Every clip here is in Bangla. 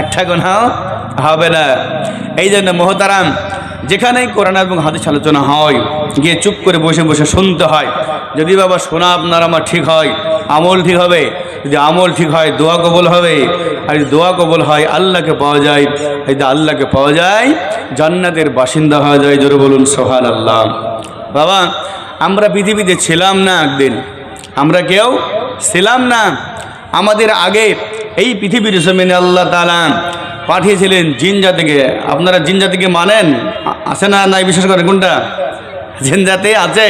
একটা গোনাও হবে না। এই জন্য মহতারাম, যেখানেই কোরআন এবং হাদিস আলোচনা হয়, গিয়ে চুপ করে বসে বসে শুনতে হয়। যদি বাবা শোনা আপনার আমার ঠিক হয়, আমল ঠিক হবে। যদি আমল ঠিক হয়, দোয়া কবল হবে। আর যদি দোয়া কবল হয়, আল্লাহকে পাওয়া যায় যদি আল্লাহকে পাওয়া যায়, জান্নাতের বাসিন্দা হওয়া যায়। জোরে বলুন সোহান আল্লাহ বাবা, আমরা পৃথিবীতে ছিলাম না একদিন। আমরা কেউ ছিলাম না। আমাদের আগে এই পৃথিবীর জমিনে আল্লাহ তালা পাঠিয়েছিলেন জিন জাতিকে। আপনারা জিন জাতিকে মানেন? আছে না নাই? বিশেষ করে কোনটা? জিন জাতি আছে।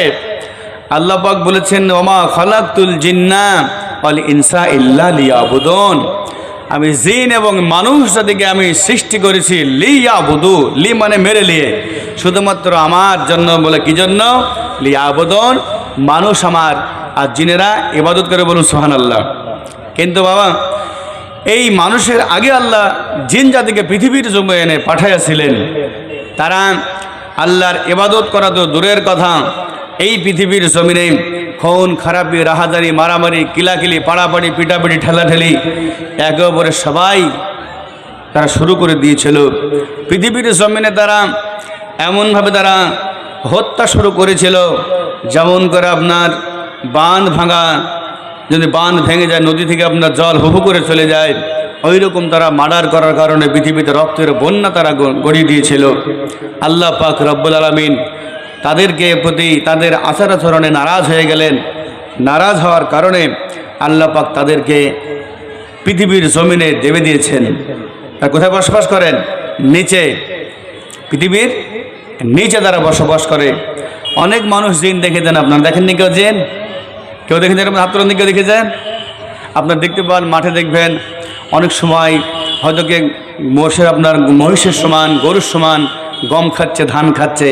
আল্লাহ পাক বলেছেন, ওমা খলাকুল জিন্না অল ইনসা ইল্লা লিয়াবুদন। আমি জিন এবং মানুষ জাতিকে আমি সৃষ্টি করেছি লিয়া বুধু লি মানে মেরে লিয়ে শুধুমাত্র আমার জন্য বলে কি জন্য? লিয়াবদন, মানুষ আমার। আর জিনেরা ইবাদত করে বলুন সোহান আল্লাহ কিন্তু বাবা এই মানুষের আগে আল্লাহ জিন জাতিকে পৃথিবীর জমে এনে পাঠাইয়াছিলেন। তারা আল্লাহর ইবাদত করা তো দূরের কথা। এই পৃথিবীর জমিনে খুন, খারাপি রাহাদারি মারামারি, কিলাকিলি, পাড়াপাড়ি, পিটাপিটি, ঠেলাঠেলি একে অপরে সবাই তারা শুরু করে দিয়েছিল। পৃথিবীর জমিনে তারা এমনভাবে তারা হত্যা শুরু করেছিল, যেমন করে আপনার বাঁধ ভাঙা যদি বাঁধ ভেঙে যায়, নদী থেকে আপনার জল হুহু করে চলে যায় ওই রকম তারা মার্ডার করার কারণে পৃথিবীতে রক্তের বন্যা তারা গড়িয়ে দিয়েছিল। আল্লাহ পাক রব্বুল আলমিন তাদেরকে প্রতি তাদের আচার আচরণে নারাজ হয়ে গেলেন। নারাজ হওয়ার কারণে আল্লাহ পাক তাদেরকে পৃথিবীর জমিনে দেবে দিয়েছেন। তা কোথায় বসবাস করেন? নিচে। পৃথিবীর নিচে তারা বসবাস করে। অনেক মানুষ জিন দেখে দেন, আপনার দেখেননি কেউ জিন? কেউ দেখে দেন হাত তুলেন কেউ দেখে যান আপনার দেখতে পান, মাঠে দেখবেন, অনেক সময় হয়তো কে মোষের আপনার মহিষের সমান, গরুর সমান গম খাচ্ছে, ধান খাচ্ছে।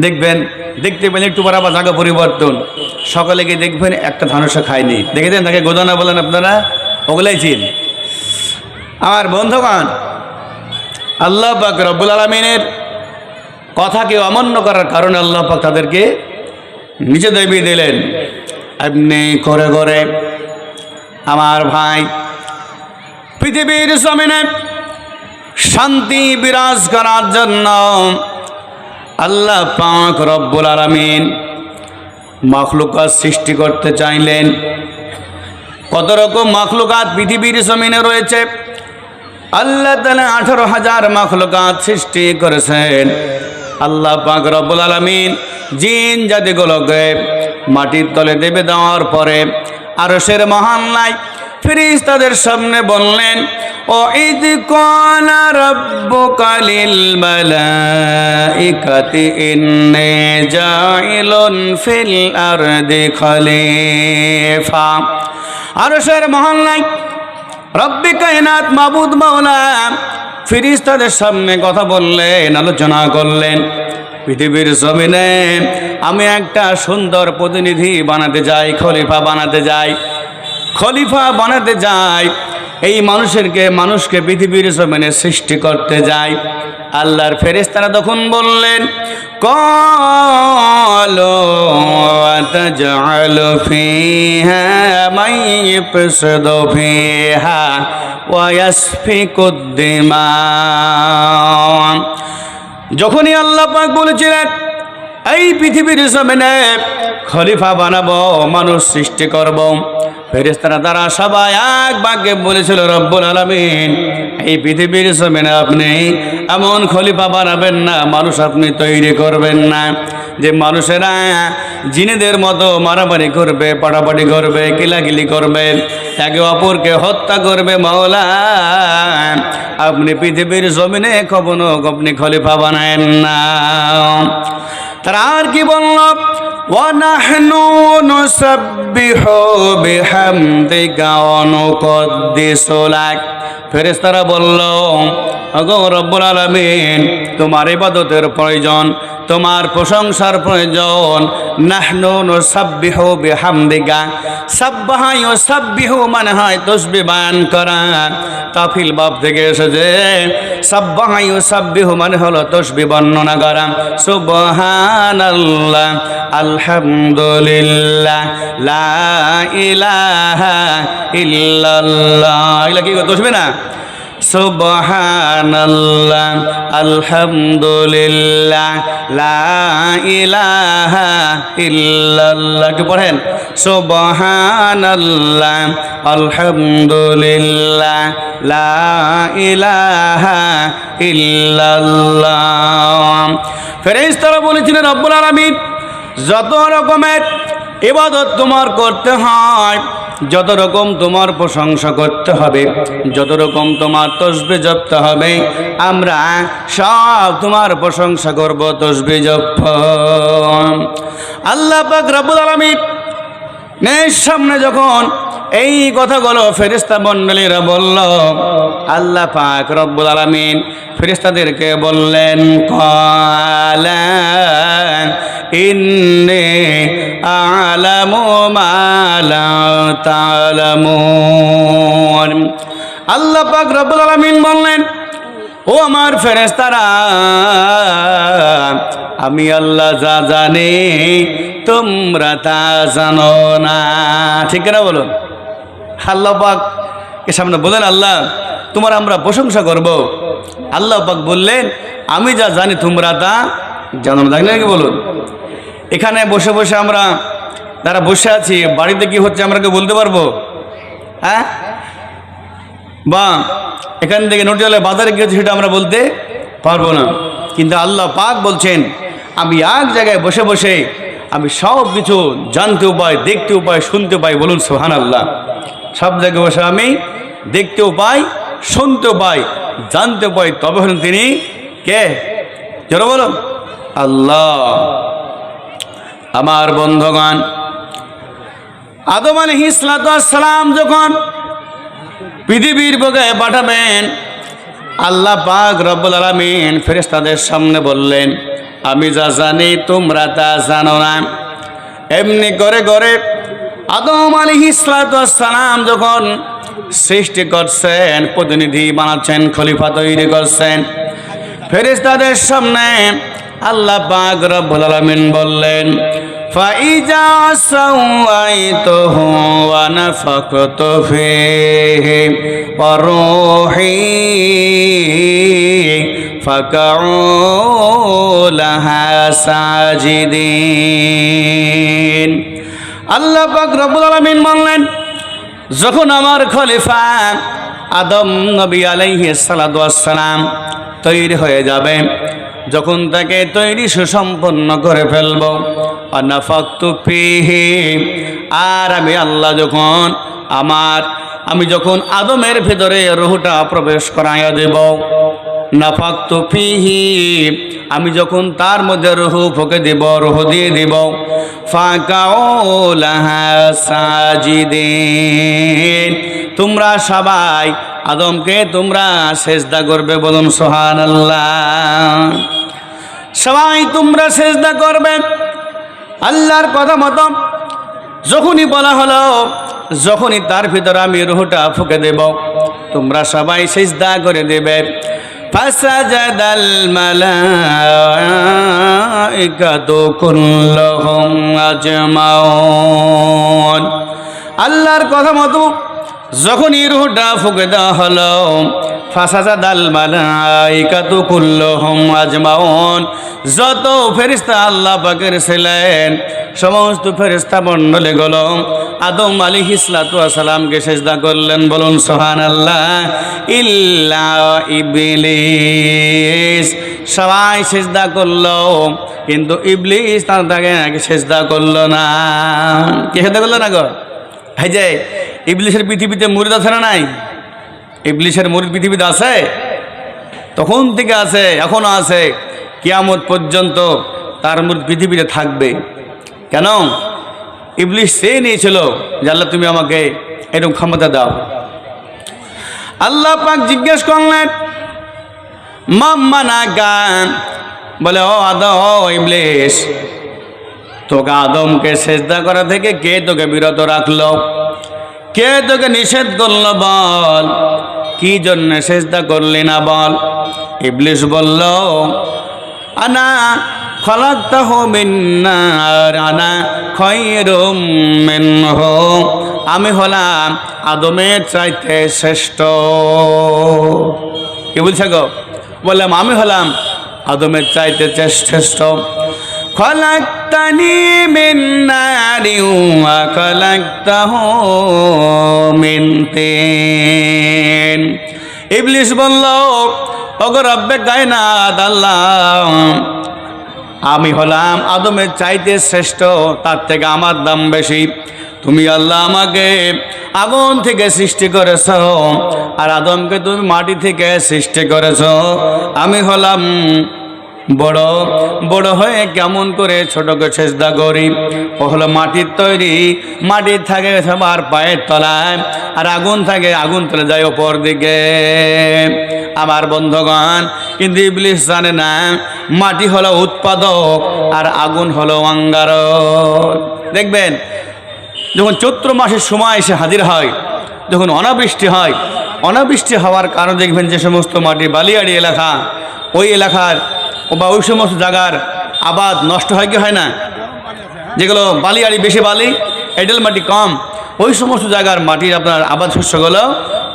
দেখবেন, দেখতে পেলে একটু পর আবার জায়গা পরিবর্তন। সকালে গিয়ে দেখবেন একটা ধানসা খায়নি। দেখেছেন? তাকে গোদানা বলেন আপনারা? ওগুলাই চিন। আমার বন্ধুগণ, আল্লাহ পাক রব্বুল আলমিনের কথাকে অমান্য করার কারণে আল্লাহ পাক তাদেরকে নিচে দেবিয়ে দিলেন। এমনি করে করে আমার ভাই পৃথিবীর জমিনে শান্তি বিরাজ করার জন্য আল্লাহ পাক রব্বুল আলমিন মখলুকাত সৃষ্টি করতে চাইলেন। কত রকম মখলুকাত পৃথিবীর জমিনে রয়েছে? আল্লাহ তালা আঠারো হাজার মখলুকাত সৃষ্টি করেছেন। আল্লাহ পাক রব্বুল আলমিন জিন জাতিগুলোকে মাটির তলে দেবে দেওয়ার পরে আরশের মহান্নায় ফিরিস তাদের সামনে বললেন, ও ঈদ কলা রব্বুকালিল মালাইকাতি, ইন্নী জাইলুন ফিল আরদি আরশের মহান্নায় রব্বি কায়নাত মাবুদ মাওলা। ফিরিস্তাদের সামনে কথা বললেন, আলোচনা করলেন পৃথিবীর জমিনে আমি একটা সুন্দর প্রতিনিধি বানাতে যাই খলিফা বানাতে যাই খলিফা বানাতে যাই এই মানুষেরকে মানুষকে পৃথিবীর জমিনে সৃষ্টি করতে যাই আল্লাহর ফেরেস্তারা তখন বললেন কলো تجعل فيها من يفسد فيها ويسفك الدماء যখনই আল্লাহ পাক বলেছিলেন এই পৃথিবীর জমিনে খলিফা বানাবো মানুষ সৃষ্টি করব। ফেরেস্তারা তারা সবাই এক বাক্যে বলেছিল, রব্বুল আলমিন, এই পৃথিবীর জমিনে আপনি এমন খলিফা বানাবেন না, মানুষ আপনি তৈরি করবেন না। যে মানুষেরা জিনেদের মতো মারামারি করবে, পাটাপাটি করবে কিলাকিলি করবে একে অপরকে হত্যা করবে, মাওলা, আপনি পৃথিবীর জমিনে কখনো আপনি খলিফা বানায়েন না। তারা আর কি বলল ونحن نسبح بحمدك ونقدس لك ফেরেশতারা বলল ওগো রব্বুল আলামিন তোমার ইবাদতের প্রয়োজন তোমার প্রশংসার প্রয়োজন নাহনু নুসাব্বিহু বিহামদিকা সাব্বাহা ইউসাব্বিহু মানে হয় তসবিহ বায়ান করা। তাফিল বাব থেকে এসেছে সাব্বাহা ইউসাব্বিহু মানে হলো তসবিহ বর্ণনা করা। সুবহানাল্লাহ, আলহামদুলিল্লাহ, লা ইলাহা ইল্লাল্লাহ। এগুলা কি তসবিহ না? সুবহানাল্লাহ, আলহামদুলিল্লাহ, লা ইলাহা ইল্লাল্লাহ। কি পড়েন, সুবহানাল্লাহ, আলহামদুলিল্লাহ, লা ইলাহা ইল্লাল্লাহ। ফেরেশতারা বলেছিলেন, রব্বুল আলামিন, যত রকমের ইবাদত তোমার করতে হয় যত রকম তোমার প্রশংসা করতে হবে যত রকম তোমার তসবে জপতে হবে, আমরা সব তোমার প্রশংসা করব তসবে জপ। আল্লাহ পাক রব্বুল আলামিন, মেয়ের সামনে যখন এই কথাগুলো ফেরিস্তা মণ্ডলীরা বলল, আল্লাহ পাক রব্বুল আলামিন ফেরিস্তাদেরকে বললেন, কালা ইন্নে আলামু মালা আল্লাহ পাক রব্বুল আলামিন বললেন, ও আমার ফেরেস্তারা আমি আল্লাহ যা জানি তোমরা তা জানো না। ঠিক না বলুন? আল্লাহ পাক এ সামনে বলেন, আল্লাহ, তোমার আমরা প্রশংসা করব। আল্লাহ পাক বললেন, আমি যা জানি তোমরা তা জানো না। দেখলেন কি বলুন? এখানে বসে বসে আমরা যারা বসে আছি, বাড়িতে কি হচ্ছে আমরা কেউ বলতে পারব? হ্যাঁ? বা এখান থেকে নটিয়ালে বাজারে গিয়েছে সেটা আমরা বলতে পারব না। কিন্তু আল্লাহ পাক বলছেন, আমি এক জায়গায় বসে বসে আমি সব কিছু জানতেও পাই দেখতেও পাই, শুনতে পাই। বলুন সোহান আল্লাহ সব জায়গায় বসে আমি দেখতেও পাই, শুনতেও পাই জানতে পাই। তবে হলেন তিনি কে? জোর বলুন। আল্লাহ। আমার বন্ধগণ, আদম আলী সালাম যখন পৃথিবীর বুকে পাঠাবেন, আল্লাহ পাক রব্বুল আলমিন ফেরেস্তাদের সামনে বললেন, আমি যা জানি তোমরা তা জানো না। এমনি করে করে আদম আলী সালাম যখন সৃষ্টি করছেন, প্রতিনিধি বানাচ্ছেন, খলিফা তৈরি করছেন ফেরিস্তাদের সামনে আল্লাহ পাক রব্বুল আলামিন বললেন, ফাইজা লাহা আল্লাহ পাক রব্বুল আলামিন বললেন, যখন আমার খলিফা আদম নবী আলাইহিস সালাতু ওয়াসসালাম তৈরি হয়ে যাবে, যখন তাকে তৈরি সুসম্পন্ন করে ফেলব আর আমি আল্লাহ যখন আমার, আমি যখন আদমের ভেতরে রুহটা প্রবেশ করাইয়া দেব নাফাক্তু ফিহি। আমি যখন তার মধ্যে রুহু ফুকে দেব, রুহু দিয়ে দেব সাজিদিন। তোমরা সবাই আদমকে তোমরা সেজদা করবে বলুন সোহান আল্লাহ সবাই তোমরা সেজদা করবে। আল্লাহর কথা মতো যখনই বলা হলো, যখনই তার ভিতরে আমি রুহটা ফুকে দেব, তোমরা সবাই সেজদা করে দেবে। فسجد الملائكة كلهم أجمعون আল্লাহর কথা মতো যখন রুহটা ফুকে দেওয়া হলো ফাসাজা দাল মালাইকাতু কুল্লুহুম আজমাউন। যত ফেরিস্তা আল্লাহ পাকের ছিলেন, সমস্ত ফেরিস্তা মণ্ডলে গেল আদম আলী হিসলাতু সালামকে সেজদা করলেন, বলুন সোহান আল্লাহ ইল্লা ইবলিস। সবাই সেজদা করল, কিন্তু ইবলিস তার তাকে নাকি সেজদা করল না। কে সেজদা করল না গো? ভাই যে ইবলিশের পৃথিবীতে মুরিদ আছে নাই? ইবলিশের মুরিদ পৃথিবীতে আছে? তখন থেকে আছে, এখনও আছে। কিয়ামত পর্যন্ত তার মুরিদ পৃথিবীতে থাকবে। কেন? ইবলিশ সে নিয়েছিল যে আল্লাহ তুমি আমাকে এরকম ক্ষমতা দাও। আল্লাহ পাক জিজ্ঞেস করলেন মাম্মা না গান? বলে, ও আদা ও ইবলিশ, তোকে আদমকে সেজদা করা থেকে কে তোকে বিরত রাখল? কে তোকে নিষেধ করল বল? কি জন্য সেজদা করলি না বল? ইবলিশ বলল, আনা আমি হলাম আদমের চাইতে শ্রেষ্ঠ। কি বলছে গো? বললাম, আমি হলাম আদমের চাইতে শ্রেষ্ঠ। নারি ওয়া খলাক্তাহু মিন তিন ইবলিস বলল, ওগো রব্বে কায়নাত, আল্লাহ, আমি হলাম আদমের চাইতে শ্রেষ্ঠ, তার থেকে আমার দাম বেশি। তুমি আল্লাহ আমাকে আগুন থেকে সৃষ্টি করেছ, আর আদমকে তুমি মাটি থেকে সৃষ্টি করেছ। আমি হলাম বড় বড় হয়ে কেমন করে ছোটকে চেষ্টা করি। ও হলো মাটির তৈরি, মাটির থাকে সবার পায়ের তলায়, আর আগুন থাকে আগুন তুলে যায় ওপর দিকে। আমার বন্ধগণ, কিন্তু ইবলিশ জানে না, মাটি হলো উৎপাদক, আর আগুন হলো অঙ্গারক। দেখবেন, যখন চৈত্র মাসের সময় এসে হাজির হয়, যখন অনাবৃষ্টি হয়, অনাবৃষ্টি হওয়ার কারণে দেখবেন যে সমস্ত মাটি বালিয়াড়ি এলাকা, ওই এলাকার বা ওই সমস্ত জায়গার আবাদ নষ্ট হয় কি হয় না? যেগুলো বালি আড়ি বেশি বালি, এডেল মাটি কম, ওই সমস্ত জায়গার মাটির আপনার আবাদ শস্যগুলো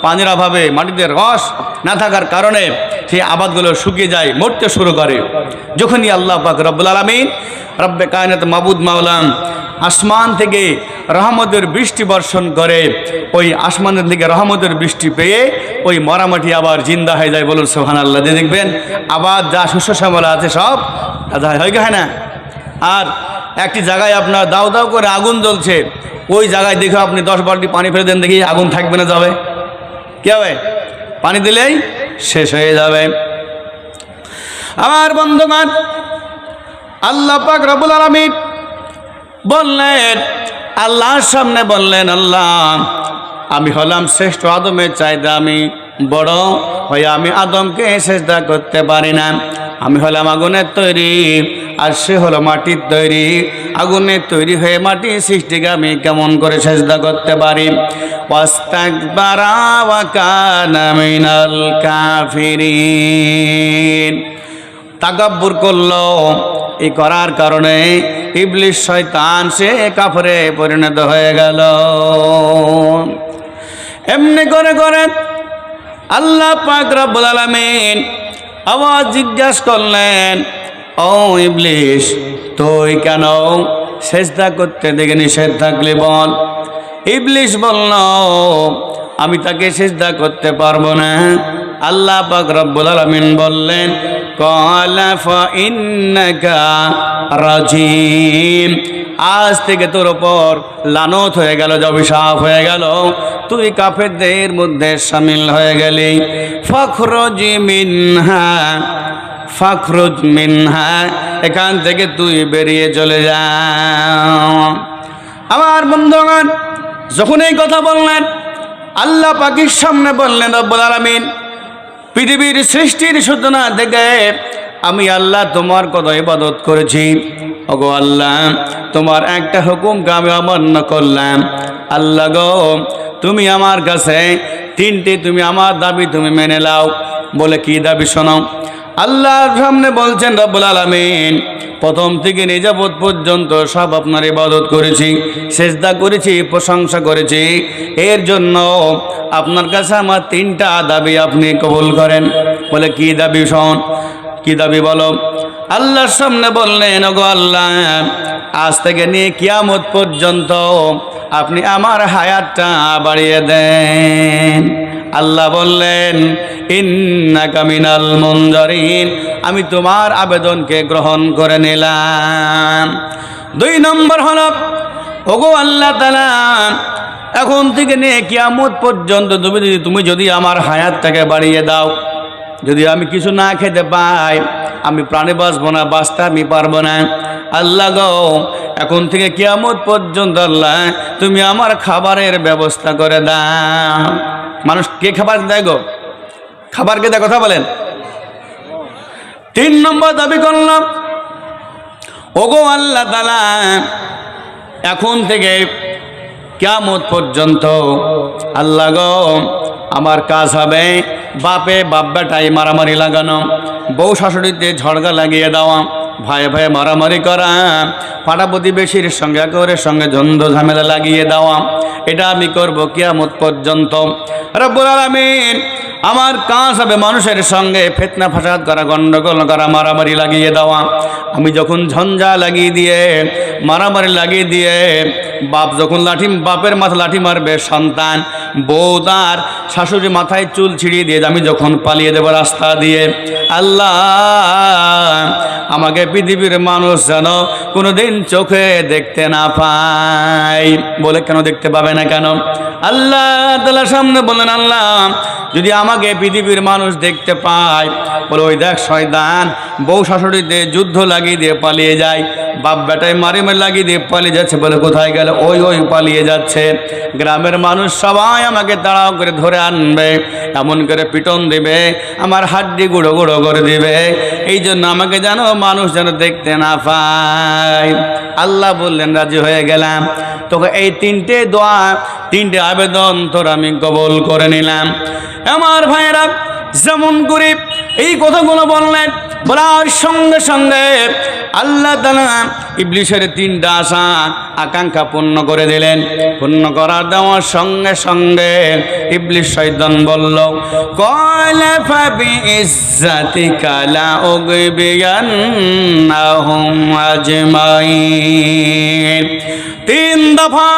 পানির অভাবে মাটিতে রস না থাকার কারণে সেই আবাদগুলো শুকিয়ে যায়, মরতে শুরু করে। যখনই আল্লাহ পাক রব্বুল আলমিন রব্বে কায়নাত মাবুদ মাওলাম আসমান থেকে রহমতের বৃষ্টি বর্ষণ করে, ওই আসমানের দিকে রহমতের বৃষ্টি পেয়ে ওই মরামাটি আবার জিন্দা হয়ে যায় বলুন সোহান আল্লাহ দিয়ে দেখবেন আবার যা শ্যামলা আছে সব তাজা হয় হয় না? আর একটি জায়গায় আপনার দাও দাও করে আগুন জ্বলছে, ওই জায়গায় দেখে আপনি দশ বালতি পানি ফেলে দেন, দেখি আগুন থাকবে না যাবে। কি হবে? পানি দিলেই শেষ হয়ে যাবে। আমার বন্ধুগণ, আল্লাহ পাক রবুল আলমিন বললেন, আল্লাহর সামনে বললেন, আল্লাহ, আমি হলাম শ্রেষ্ঠ আদমের চাইতে আমি বড় হয়ে আমি আদমকে চেষ্টা করতে পারি না। আমি হলাম আগুনের তৈরি। আর সে হলো মাটির তৈরি। আগুনে তৈরি হয়ে মাটির সৃষ্টিকে আমি কেমন করে চেষ্টা করতে পারি? ওয়াস্তাকবারা ওয়া কানা মিনাল কাফিরিন। তাকাব্বুর করল। এই করার কারণে ইবলিশ শয়তান সে কাফরে পরিণত হয়ে গেল। এমনি করে করে আল্লাহ পাক রব্বুল আলামিন আওয়াজ জিজ্ঞাসা করলেন ও ইবলিশ, তুই কেন সেজদা করতে দেখে নিষেধ থাকলে বল। ইবলিশ বলল, আমি তাকে সেজদা করতে পারব না। আল্লাহ পাক রব্বুল আলামিন বললেন, কলা ফাইন্নাকা রাজিম। আজ থেকে তোর ওপর লানত হয়ে গেল অভিশাপ হয়ে গেল। তুই কাফেরদের মধ্যে সামিল হয়ে গেলি। ফখরজি মিনহা ফখরুজ মিনহা, এখান থেকে তুই বেরিয়ে চলে যা। আমার বন্ধুগণ, যখন এই কথা বললেন, আল্লাহ পাকির সামনে বললেন, রব্বুল আলামিন, পৃথিবীর সৃষ্টির সূচনা থেকে আমি আল্লাহ তোমার কত ইবাদত করেছি। ওগো আল্লাহ, তোমার একটা হুকুমকে আমি অমান্য করলাম। আল্লাহ গো, তুমি আমার কাছে তিনটি, তুমি আমার দাবি তুমি মেনে লাও বলে কি দাবি শোনাও? আল্লাহর সামনে বলছেন, রব্বুল আলামিন, প্রথম থেকে নিজাবত পর্যন্ত সব আপনার ইবাদত করেছি, সেজদা করেছি, প্রশংসা করেছি। এর জন্য আপনার কাছে আমার তিনটা দাবি আপনি কবুল করেন। বলে, কি দাবি শোন? কি দাবি বলো? আল্লাহর সামনে বললেন গো আল্লাহ, আজ থেকে নিয়ে কিয়ামত পর্যন্ত আপনি আমার হায়াতটা বাড়িয়ে দেন। আল্লাহ বললেন, ইন্নাকা মিনাল মুনজারিন। আমি তোমার আবেদনকে গ্রহণ করে নিলাম। দুই নম্বর হলো, ওগো আল্লাহ তালা এখন থেকে নিয়ে কিয়ামত পর্যন্ত তুমি যদি তুমি যদি আমার হায়াতটাকে বাড়িয়ে দাও, যদি আমি কিছু না খেতে পাই, আমি প্রাণে বাঁচবো না, বাঁচতে আমি পারব না। আল্লাহ গো, এখন থেকে কিয়ামত পর্যন্ত আল্লাহ, তুমি আমার খাবারের ব্যবস্থা করে দাও। মানুষ কে খাবার দেয় গো? খাবারকে দেয়? কথা বলেন। তিন নম্বর দাবি করলাম, ওগো আল্লাহ তালা এখন থেকে কেমত পর্যন্ত আল্লাহ গো, আমার কাজ হবে বাপে বাপ বেটাই মারামারি লাগানো, বউ শাশুড়িতে ঝড়গা লাগিয়ে দেওয়া ভাই ভাই মারামারি করা। পাড়া প্রতিবেশীর সঙ্গে একের সঙ্গে ঝন্ড ঝামেলা লাগিয়ে দেওয়া। এটা আমি করব কিয়ামত পর্যন্ত। রব্বুল আমার কাজ হবে মানুষের সঙ্গে ফেতনা ফাসাদ করা, গন্ডগোল করা, মারামারি লাগিয়ে দেওয়া। আমি যখন ঝঞ্ঝা লাগিয়ে দিয়ে, মারামারি লাগিয়ে দিয়ে, বাপ যখন লাঠি, বাপের মাথা লাঠি মারবে, সন্তান বউ তার শাশুড়ি মাথায় চুল ছিঁড়িয়ে দিয়ে আমি যখন পালিয়ে দেবো রাস্তা দিয়ে, আল্লাহ, আমাকে পৃথিবীর মানুষ যেন কোনোদিন চোখে দেখতে না পায়। বলে কেন দেখতে পাবে না কেন? আল্লাহ তালা সামনে বললেন, আল্লাহ, যদি আমাকে পৃথিবীর মানুষ দেখতে পায়, বলে ওই দেখ শয়তান, বউ শাশুড়িতে যুদ্ধ লাগিয়ে দিয়ে পালিয়ে যায়। বাপ বেটায় মারি মারি লাগিয়ে দিয়ে পালিয়ে যাচ্ছে বলে কোথায় গেল? ওই ওই পালিয়ে যাচ্ছে। গ্রামের মানুষ সবাই আমাকে তাড়াও করে ধরে আনবে, এমন করে পিটন দেবে, আমার হাড্ডি গুঁড়ো গুঁড়ো করে দিবে। এই জন্য আমাকে যেন মানুষ যেন দেখতে না পায়। আল্লাহ বললেন, রাজি হয়ে গেলাম। তোকে এই তিনটে দোয়া, তিনটে আবেদন তোর আমি কবল করে নিলাম। আমার ভাইয়েরা যেমন করে এই কথাগুলো বললেন, বলার সঙ্গে সঙ্গে আল্লাহ ইবলিশের তিনটা আশা, আকাঙ্ক্ষা পূর্ণ করে দিলেন। পূর্ণ করার দেওয়ার সঙ্গে সঙ্গে ইবলিশ শৈতন বলল, কয়লা ফাবি ইজ্জাতি কালা আজমাইন। তিন দফা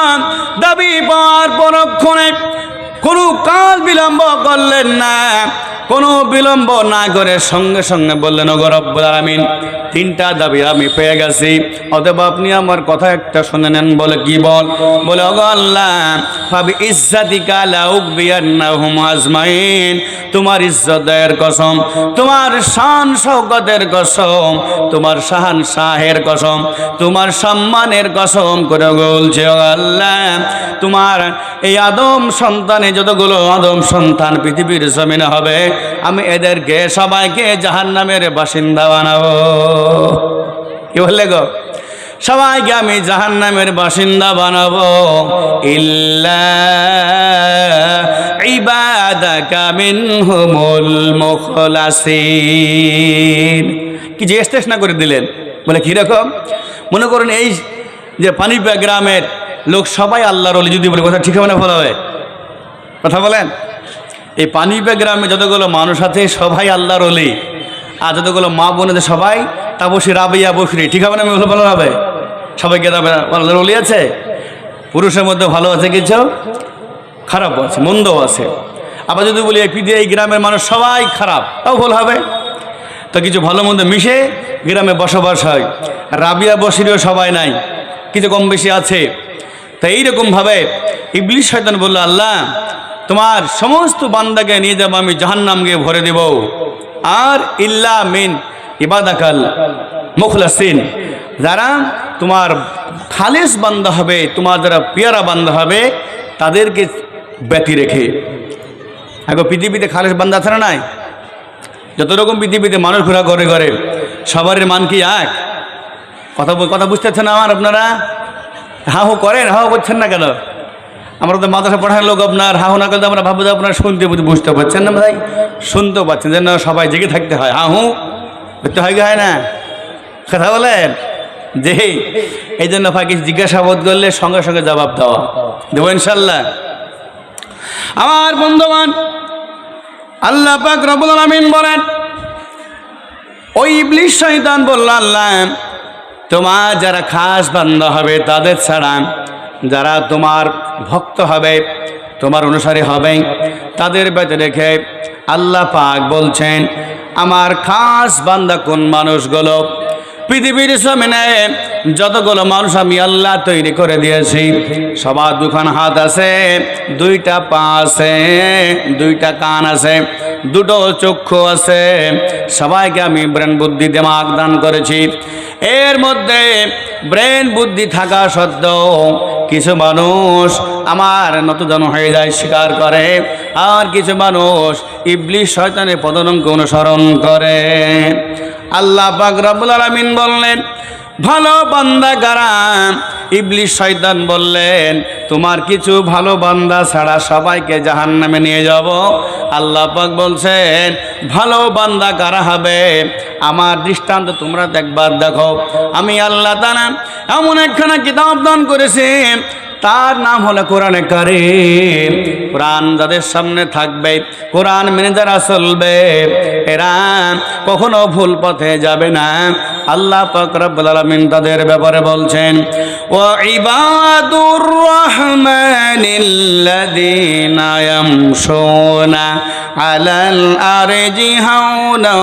দাবি পাওয়ার পরক্ষণে কোনো কাল বিলম্ব করলেন না। কোনো বিলম্ব না করে সঙ্গে সঙ্গে বললেন রব্বুল আলামিন, তিনটা দাবি আমি পেয়ে গেছি। অতএব আপনি আমার কথা একটা শুনে নেন বলে কি বল? বলে ভাবি ইজ্জাতি কালা উকবিয়ান্নাহুম আজমাইন। তোমার ইজ্জতের কসম, তোমার শান শৌকতের কসম, তোমার শাহান শাহের কসম, তোমার সম্মানের কসম করে বলছে আল্লাহ, তোমার এই আদম সন্তানে যতগুলো আদম সন্তান পৃথিবীর জমিনে হবে, আমি এদেরকে সবাইকে জাহান নামের বাসিন্দা বানাবো। কি বললে গো? সবাইকে আমি জাহান নামের বাসিন্দা বানাবো। ইল্লা ইবাদাকা মিনহুমুল মুখলাসিন। কি জিজ্ঞেস না করে দিলেন? বলে কীরকম মনে করুন এই যে পানিপা গ্রামের লোক সবাই আল্লাহর অলি যদি বলে কথা ঠিক হবে না, ভালো হবে? কথা বলেন? এই পানিপা গ্রামে যতগুলো মানুষ আছে, সবাই আল্লাহর অলি আর যতগুলো মা বোনেদের সবাই তা বসি রাবিয়া বসরি ঠিক হবে না আমি ভালো হবে? সবাইকে তবে আল্লাহর অলি আছে? পুরুষের মধ্যে ভালো আছে কিছু? খারাপ আছে, মন্দও আছে। আবার যদি বলি, এই এই গ্রামের মানুষ সবাই খারাপ, তাও ভুল হবে। তো কিছু ভালো মন্দ মিশে গ্রামে বসবাস হয়। রাবিয়া বসিরও সবাই নাই, কিছু কম বেশি আছে। তো এইরকমভাবে ইবলিশ শয়তান বলল, আল্লাহ তোমার সমস্ত বান্দাকে নিয়ে যাব, আমি জাহান্নাম গিয়ে ভরে দেব। আর ইল্লা মিন ইবাদাকাল মুখলাসিন। যারা তোমার খালেস বান্দা হবে, তোমার যারা পেয়ারা বান্দা হবে, তাদেরকে ব্যতি রেখে। এখন পৃথিবীতে খালেস বান্দা আছে না নাই? যত রকম পৃথিবীতে মানুষ ঘোরা করে করে সবার মান কি এক? কথা কথা বুঝতেছেন আমার আপনারা? হা হু করেন হু করছেন না কেন? আমরা তো মাদ্রাসা পড়ার লোক আপনার, হা হু না করলে আমরা ভাববো আপনারা শুনতে বুঝতে- বুঝতে পারছেন না ভাই? শুনতেও পাচ্ছেন যেন সবাই জেগে থাকতে হয়। হা হু করতে হয় কি হয় না? কথা বলেন? যে এই জন্য ফাঁকি জিজ্ঞাসাবাদ করলে সঙ্গে সঙ্গে জবাব দেওয়া দেবো ইনশাল্লাহ। আমার বন্ধুবান আল্লাহ পাক রবুল আলমিন বলেন, ওই ইবলিশ শয়তান বলল, আল্লাহ, তোমার যারা খাস বান্দা হবে তাদের ছাড়া যারা তোমার ভক্ত হবে, তোমার অনুসারী হবে, তাদের বেঁচে রেখে আল্লাহ পাক বলছেন, আমার খাস বান্দা কোন মানুষগুলো? পৃথিবীর জমিনে যতগুলো মানুষ আমি আল্লাহ তৈরি করে দিয়েছি, সবার দুখান হাত আছে, দুইটা পা আছে, দুইটা কান আছে, দুটো চক্ষু আছে, সবাইকে আমি ব্রেন বুদ্ধি দেমাগ দান করেছি। এর মধ্যে ব্রেন বুদ্ধি থাকা সত্ত্বেও কিছু মানুষ আমার নতজন হয়ে যায় স্বীকার করে, আর কিছু মানুষ ইবলিশ শয়তানের পদনঙ্ক অনুসরণ করে। আল্লাহ পাক রব্বুল আলামিন বললেন ভালো বান্দা গারাম ইবলিশ শয়তান বললেন, তোমার কিছু ভালো বান্দা ছাড়া সবাইকে জাহান নামে নিয়ে যাব। আল্লাহ পাক বলছেন, ভালো বান্দা কারা হবে। আমার দৃষ্টান্ত তোমরা দেখবার দেখো। আমি আল্লাহ তানা এমন একখানা কিতাব দান করেছি, তার নাম হলো কোরআনে কারিম। কোরআন যাদের সামনে থাকবে, কোরআন মেনে যারা চলবে, এরা কখনো ভুল পথে যাবে না। আল্লাহ পাক রব্বুল আলামিন তাদের ব্যাপারে বলছেন ও ইবাদুর রহমানিল্লাযীনা ইয়ামশুনা আলাল আরজি হাওনা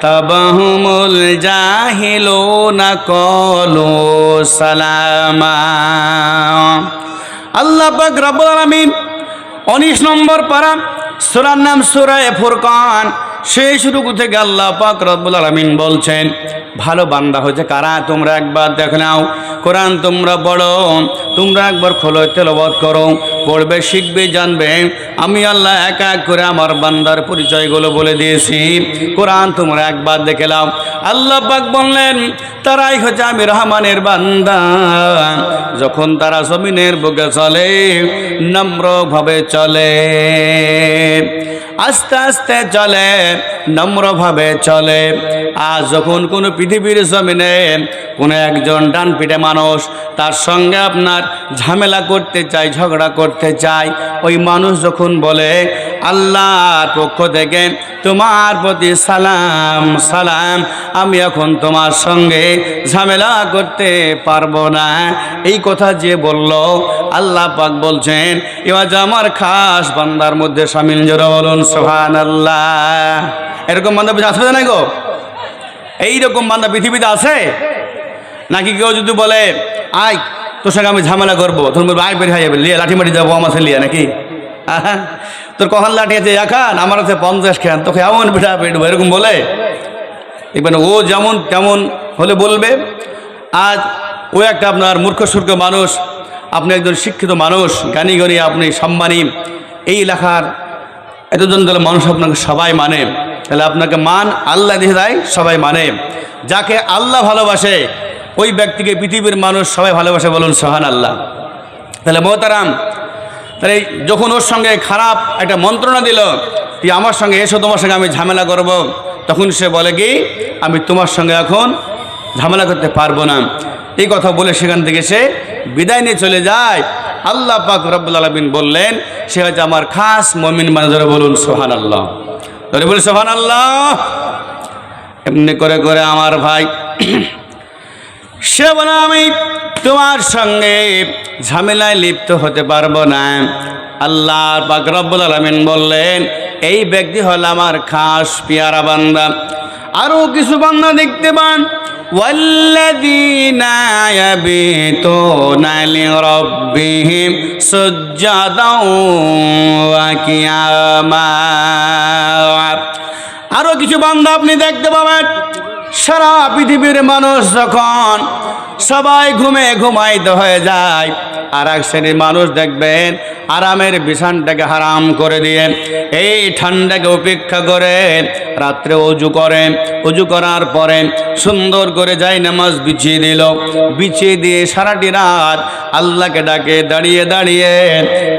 তাবাহুমুল জাহিলুনা কলু সালামা। আল্লাহ পাক রব্বুল আলামিন উনিশ নম্বর পারা সূরার নাম সূরা ফুরকান। সেই শুরু থেকে আল্লাহ পাক রব্বুল আলামিন বলছেন, ভালো বান্দা হয়েছে কারা? তোমরা একবার দেখে নাও। কোরআন তোমরা পড়ো, তোমরা একবার খোলো তেলবত করো। পড়বে, শিখবে, জানবে। আমি আল্লাহ এক এক করে আমার বান্দার পরিচয়গুলো বলে দিয়েছি। কোরআন তোমরা একবার দেখে নাও। আল্লাহ পাক বললেন, তারাই হচ্ছে আমি রহমানের বান্দা। যখন তারা জমিনের বুকে চলে, নম্রভাবে চলে। আস্তে আস্তে চলে নম্রভাবে চলে। আর যখন কোনো পৃথিবীর জমিনে কোনো একজন ডান পিঠে মানুষ তার সঙ্গে আপনার ঝামেলা করতে চায়, ঝগড়া করতে চায়, ওই মানুষ যখন বলে, আল্লাহর পক্ষ থেকে তোমার প্রতি সালাম সালাম, আমি এখন তোমার সঙ্গে ঝামেলা করতে পারব না। এই কথা যে বলল, আল্লাহ পাক বলছেন এবার আমার খাস বান্দার মধ্যে সামিল, জোর বলুন সোহান আল্লাহ এরকম বান্দা আসবে না গো? এইরকম বান্দা পৃথিবীতে আছে? নাকি কেউ যদি বলে, আয়, তোর সঙ্গে আমি ঝামেলা করব। তখন বলব, আয়, বের হয়ে যাবে। লিয়ে লাঠি মাটি যাব আমার লিয়ে নাকি? তোর কখন লাঠি আছে একান আমার আছে পঞ্চাশ খান তোকে এমন পিঠা পেটবো এরকম বলে? দেখবেন ও যেমন তেমন হলে বলবে, আজ ও একটা আপনার মূর্খ, সূর্খ মানুষ, আপনি একজন শিক্ষিত মানুষ, জ্ঞানী গণী আপনি সম্মানী। এই এলাকার এতজন তাহলে মানুষ আপনাকে সবাই মানে। তাহলে আপনাকে মান আল্লাহ দিয়ে দেয়, সবাই মানে। যাকে আল্লাহ ভালোবাসে, ওই ব্যক্তিকে পৃথিবীর মানুষ সবাই ভালোবাসে বলুন সোহান আল্লাহ তাহলে মোহতারাম, তাহলে যখন ওর সঙ্গে খারাপ একটা মন্ত্রণা দিল, তুই আমার সঙ্গে এসো, তোমার সঙ্গে আমি ঝামেলা করব। তখন সে বলে কি, আমি তোমার সঙ্গে এখন ঝামেলা করতে পারব না। এই কথা বলে সেখান থেকে সে বিদায় নিয়ে চলে যায়। আল্লাহ পাক রব্বুল আলমিন বললেন, সে হচ্ছে আমার খাস মমিন মানে ধরে বলুন সোহান আল্লাহ ধরে বলি সোহান আল্লাহ এমনি করে করে আমার ভাই, সে বলে, আমি তোমার সঙ্গে ঝামেলায় লিপ্ত হতে পারব না। আল্লাহ পাক রব্বুল আলমিন বললেন, এই ব্যক্তি হল আমার খাস পিয়ারা বান্দা। আরও কিছু বান্দা দেখতে পান। والذين يبيتون لربهم سجدا وقياما আরো কিছু বান্দা আপনি দেখতে পাবেন সারা পৃথিবীর মানুষ যখন সবাই ঘুমে ঘুমাইত হয়ে যায় আর এক শ্রেণির মানুষ দেখবেন আরামের বিছানটাকে হারাম করে দিয়ে এই ঠান্ডাকে উপেক্ষা করে রাত্রে অজু করে। অজু করার পরে সুন্দর করে যাই নামাজ বিছিয়ে দিল। বিছিয়ে দিয়ে সারাটি রাত আল্লাহকে ডাকে, দাঁড়িয়ে দাঁড়িয়ে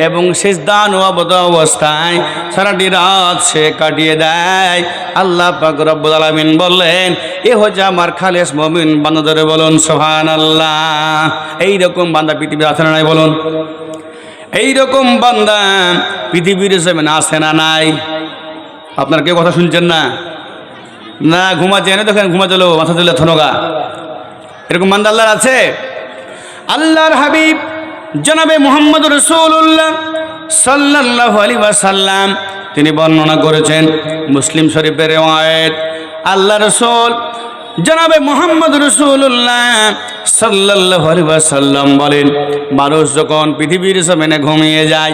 এবং শেষ দান অবত অবস্থায় সারাটি রাত সে কাটিয়ে দেয়। আল্লাহ পাক রব্বুল আলামিন বললেন এ হচ্ছে আমার খালেস মমিন বান্দা ধরে বলুন সোহান আল্লাহ এইরকম বান্দা পৃথিবীর আছে না নাই বলুন? এইরকম বান্দা পৃথিবীর জমিন আছে না নাই? আপনার কেউ কথা শুনছেন না? না, ঘুমাচ্ছে এনে দেখেন ঘুমা চলো মাথা তুলে থনগা এরকম বান্দা আল্লাহর আছে? আল্লাহর হাবিব জনাবে মোহাম্মদ রসুল্লাহ সাল্লাহ আলী সাল্লাম তিনি বর্ণনা করেছেন মুসলিম শরীফের রেওয়ায়ত। আল্লাহ রসুল, জনাবে মোহাম্মদ রসুল্লাহ সাল্লাহ সাল্লাম বলেন, মানুষ যখন পৃথিবীর সামনে ঘুমিয়ে যায়,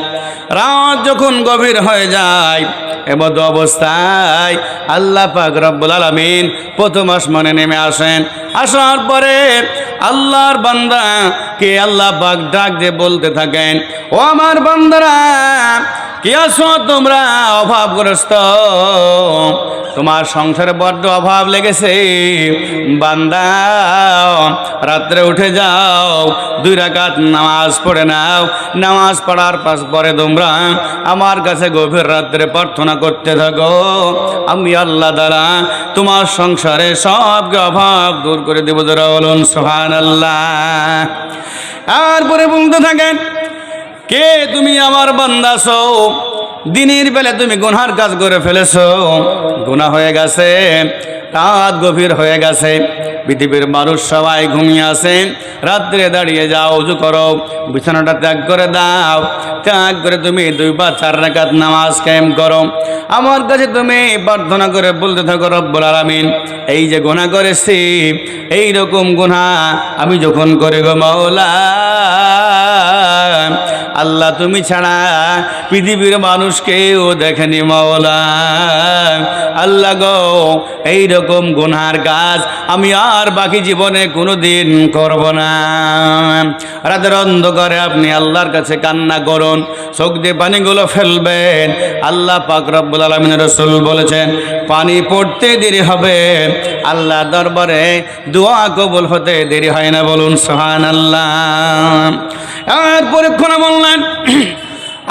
রাত যখন গভীর হয়ে যায়, এমত অবস্থায় আল্লাহ পাক রব্বুল আলমিন প্রথম আসমানে নেমে আসেন। আসার পরে আল্লাহর বান্দা কে আল্লাহ পাক ডাক দিয়ে বলতে থাকেন, ও আমার বান্দারা কি আছো তোমরা? অভাবগ্রস্ত। তোমার সংসারে বড্ড অভাব লেগেছে। বান্দা, রাত্রে উঠে যাও, দুই রাকাত নামাজ পড়ে নাও। নামাজ পড়ার পাশ পরে তোমরা আমার কাছে গভীর রাত্রে প্রার্থনা করতে থাকো। আমি আল্লাহ দ্বারা তোমার সংসারে সবকে অভাব দূর করে দেবো। যারা বলুন সোহান আল্লাহ আর পরে বলতে থাকেন কে তুমি আমার বান্দাছো দিনের বেলা তুমি গুনহার কাজ করে ফেলেছো। গুনাহ হয়ে গেছে, রাত গভীর হয়ে গেছে। পৃথিবীর মানুষ সবাই ঘুমিয়ে আছে। রাত্রে দাঁড়িয়ে যাও, উজু করো, বিছানাটা ত্যাগ করে দাও। ত্যাগ করে তুমি দুই বা চার রাকাত নামাজ কায়েম করো। আমার কাছে তুমি প্রার্থনা করে বলতে থাকো, রব্বুল আলামিন, এই যে গুনাহ করেছি এই রকম গুনাহ আমি যখন করে গো মাওলা আল্লাহ তুমি ছাড়া পৃথিবীর মানুষকেও দেখেনি মাওলা। আল্লাহ গো এই রকম গুনহার কাজ আমি আর বাকি জীবনে কোনো দিন করব না। রাতের অন্ধকারে আপনি আল্লাহর কাছে কান্না করুন, চোখ দিয়ে পানিগুলো ফেলবেন। আল্লাহ পাক রব্বুল আলমিন রসুল বলেছেন পানি পড়তে দেরি হবে। আল্লাহ দরবারে দোয়া কবুল হতে দেরি হয় না, বলুন সোহান আল্লাহ পরীক্ষণে বললেন,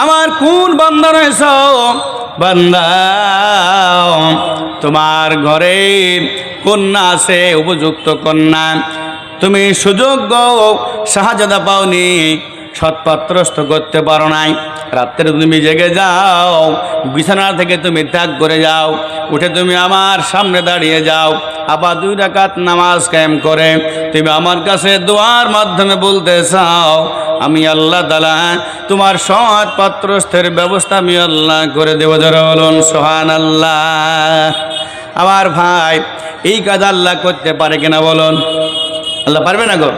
আমার কোন বান্দা রয়েছ? বান্দা, তোমার ঘরে কন্যা আছে, উপযুক্ত কন্যা। তুমি সুযোগ্য সাহায্যতা পাওনি। সৎপাত্রস্থ করতে পারো নাই। রাত্রে তুমি জেগে যাও বিছানা থেকে তুমি ত্যাগ করে যাও, উঠে তুমি আমার সামনে দাঁড়িয়ে যাও। আবার দুই রাকাত নামাজ কায়েম করে তুমি আমার কাছে দোয়ার মাধ্যমে বলতে চাও, আমি আল্লাহ তালা তোমার সৎ ব্যবস্থা আমি আল্লাহ করে দেব। যারা বলুন সোহান আল্লাহ আমার ভাই, এই কাজ আল্লাহ করতে পারে কিনা বলুন। আল্লাহ পারবে না গো?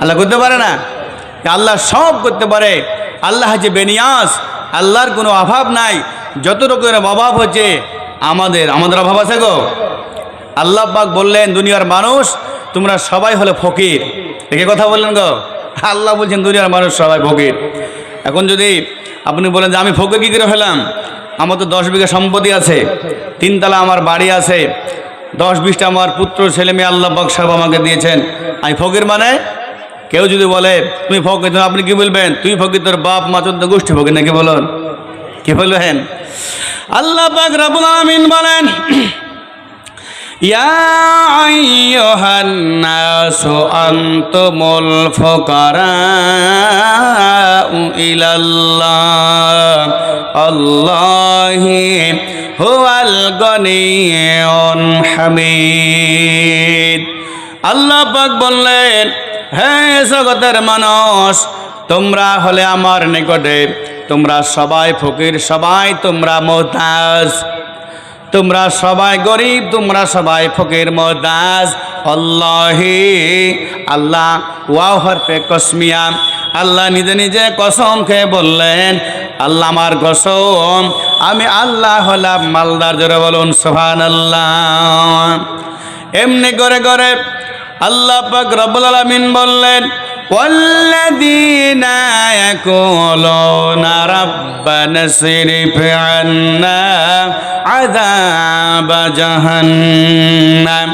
আল্লাহ করতে পারে না? আল্লাহ সব করতে পারে। আল্লাহ যে বেনিয়াস আল্লাহর কোনো অভাব নাই। যত রকমের অভাব হচ্ছে, আমাদের আমাদের অভাব আছে গো। আল্লাহ পাক বললেন, দুনিয়ার মানুষ, তোমরা সবাই হলে ফকির। একে কথা বললেন গো। আল্লাহ বলছেন, দুনিয়ার মানুষ সবাই ফকির। এখন যদি আপনি বলেন যে, আমি ফকির কী করে হলাম? আমার তো দশ বিঘা সম্পত্তি আছে, তিনতলা আমার বাড়ি আছে, দশ বিশটা আমার পুত্র, ছেলে মেয়ে আল্লাহ পাক সব আমাকে দিয়েছেন। আমি ফকির মানে কেউ যদি বলে তুমি ফকির তো আপনি কি বলবেন তুই ফকির তোর বাপ মা চোদ্দ গোষ্ঠী ফকির নাকি বলুন কি বলবেন আল্লাহ পাক রাবুল আমিন বলেন يا أيها الناس أنتم الفقراء إلى الله الله هو الغني الحميد আল্লাহ পাক বললেন হ্যাঁ জগতের মানুষ, তোমরা হলে আমার নিকটে। তোমরা সবাই ফকির, সবাই তোমরা মোহতাজ তোমরা সবাই গরিব, তোমরা সবাই ফকির মদাস আল্লাহি, আল্লাহ ওয়াও হরফে কসমিয়া। আল্লাহ নিজে নিজে কসম খেয়ে বললেন, আল্লাহ আমার কসম, আমি আল্লাহ হলাম মালদার, জোরে বলুন সোহান আল্লাহ এমনি করে করে আল্লাহ পাক রব্বুল আলামিন বললেন والذين يقولون ربنا اصرف عنا عذاب جهنم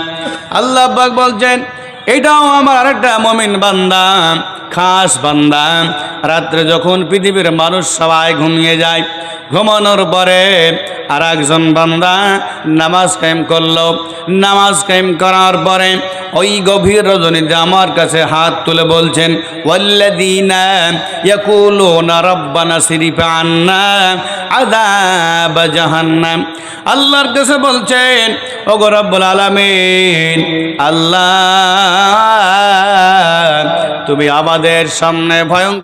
আল্লাহ পাক বলছেন এটাও আমার আরেকটা মমিন বান্দা খাস বান্দা রাত্রে যখন পৃথিবীর মানুষ সবাই ঘুমিয়ে যায় ঘুমানোর পরে আর একজন বান্দা নামাজ কায়েম করলো নামাজ কায়েম করার পরে ওই গভীর রজনীতে আমার কাছে হাত তুলে বলছেন আল্লাহর কাছে বলছেন ও রব্বুল আলামিন, আল্লাহ, তুমি আমাদের সামনে ভয়ঙ্কর